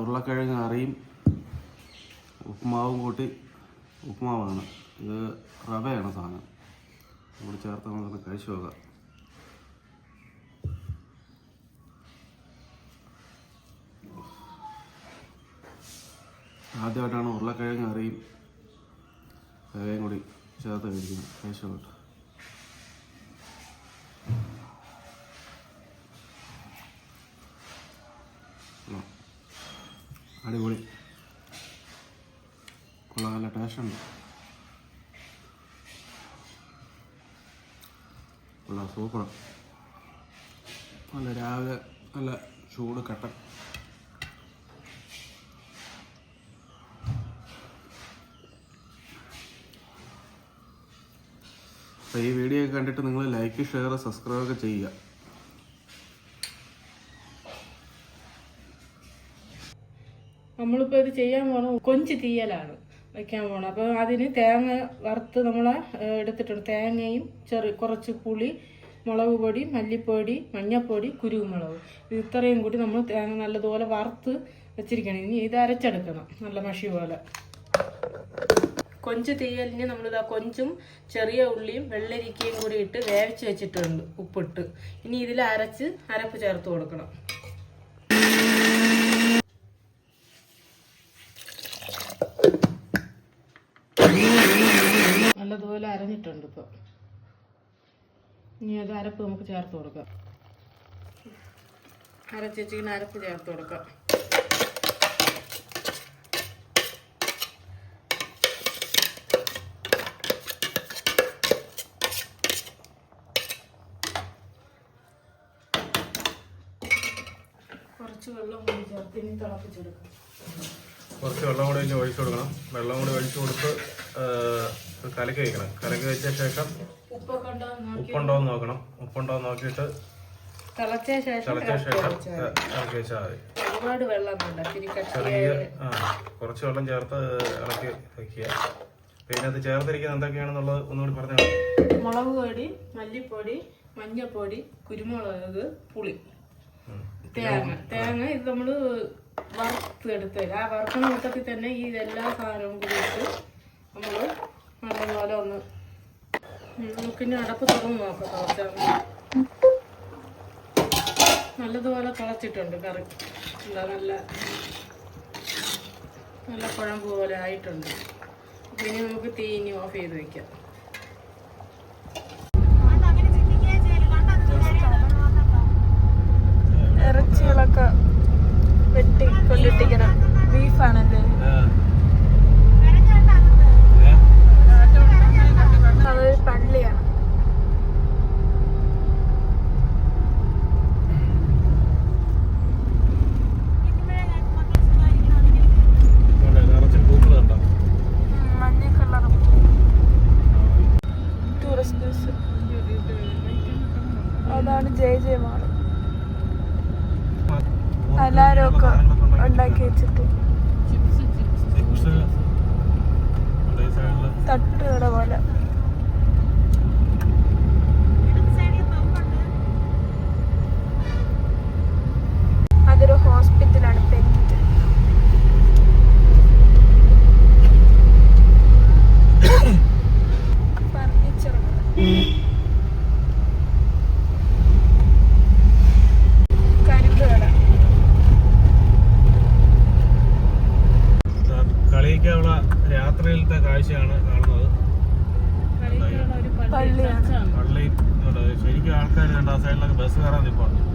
ഉരുളക്കിഴങ്ങ് അറിയും ഉപ്പുമാവും കൂട്ടി ഉപ്പുമാവാണ്. ഇത് റവയാണ് സാധനം. കൂടി ചേർത്ത് നമുക്ക് കഴിച്ചു നോക്കാം. ആദ്യമായിട്ടാണ് ഉരുളക്കിഴങ്ങ് അറിയും റവയും കൂടി ചേർത്ത് കഴിക്കുന്നത്. കഴിച്ചു നോക്കട്ടെ. അടിപൊളി. കൊള്ളാം നല്ല ടേസ്റ്റ് ഉണ്ട്. കൊള്ളാം സൂപ്പറാണ് നല്ല രാവിലെ നല്ല ചൂട് കട്ടൻ. അപ്പോൾ ഈ വീഡിയോ കണ്ടിട്ട് നിങ്ങൾ ലൈക്ക് ഷെയർ സബ്സ്ക്രൈബ് ഒക്കെ ചെയ്യുക. നമ്മളിപ്പോൾ ഇത് ചെയ്യാൻ പോണ കൊഞ്ച് തീയലാണ് വയ്ക്കാൻ പോണത് അപ്പോൾ അതിന് തേങ്ങ വറുത്ത് നമ്മൾ എടുത്തിട്ടുണ്ട്. തേങ്ങയും ചെറിയ കുറച്ച് പുളി മുളക് പൊടി മല്ലിപ്പൊടി മഞ്ഞൾപ്പൊടി കുരുമുളക്. ഇത് ഇത്രയും കൂടി നമ്മൾ തേങ്ങ നല്ലതുപോലെ വറുത്ത് വെച്ചിരിക്കണം. ഇനി ഇത് അരച്ചെടുക്കണം നല്ല മഷി പോലെ. കൊഞ്ച് തീയലിന് നമ്മളിതാ കൊഞ്ചും ചെറിയ ഉള്ളിയും വെള്ളരിക്കയും കൂടി ഇട്ട് വേവിച്ച് വെച്ചിട്ടുണ്ട് ഉപ്പിട്ട്. ഇനി ഇതിൽ അരച്ച് അരപ്പ് ചേർത്ത് കൊടുക്കണം. നല്ലതുപോലെ അരഞ്ഞിട്ടുണ്ട് ഇപ്പോൾ ഇനി അത് അരപ്പ് നമുക്ക് ചേർത്ത് കൊടുക്കാം. അരച്ച് വെച്ചിങ്ങനെ അരപ്പ് ചേർത്ത് കൊടുക്കാം. കുറച്ച് വെള്ളം കൂടി ചേർത്ത് ഇനി തിളപ്പിച്ചെടുക്കാം. കുറച്ച് വെള്ളം കൂടി ഒഴിച്ചു കൊടുക്കണം. വെള്ളം കൂടി ഒഴിച്ചു കൊടുത്ത് കലക്കി വയ്ക്കണം കലക്കി വെച്ച ശേഷം ഉപ്പുണ്ടോ എന്ന് നോക്കണം. ഉപ്പുണ്ടോ എന്ന് നോക്കിയിട്ട് തിളച്ച ശേഷം തിളച്ച ശേഷം വെച്ചാൽ മതി. ഒരുപാട് വെള്ളം ചെറിയ ആ കുറച്ച് വെള്ളം ചേർത്ത് ഇളക്കി വെക്കുക. പിന്നെ അത് ചേർത്തിരിക്കുന്നത് എന്തൊക്കെയാണെന്നുള്ളത് ഒന്നുകൂടി പറഞ്ഞു മുളക് പൊടി മല്ലിപ്പൊടി മഞ്ഞപ്പൊടി കുരുമുളക് പുളി. തേങ്ങ. തേങ്ങ ഇത് നമ്മൾ വറുത്തെടുത്ത് ആ വറുക്കുന്ന കൂട്ടത്തിൽ തന്നെ ഈ എല്ലാ സാധനവും കൂടി നമ്മൾ നല്ലപോലെ ഒന്ന്. നമുക്കിനി അടപ്പ് തുറന്ന് നോക്കാം തിളച്ചാൽ നല്ലതുപോലെ തിളച്ചിട്ടുണ്ട് കറി. എന്താ നല്ല നല്ല കുഴമ്പ് പോലെ ആയിട്ടുണ്ട്. അപ്പം ഇനി നമുക്ക് തീ ഇനി ഓഫ് ചെയ്ത് വെക്കാം. അതാണ് ജയ ജയ മാൾ. എല്ലാരും ഒക്കെ ഉണ്ടാക്കി വെച്ചിട്ട്. തട്ടുകട പോലെ. 10 ਸਾਲ ਲੱਗ ਬਸ ਕਰਾਂ ਦੇ ਪਾਉਂਦੇ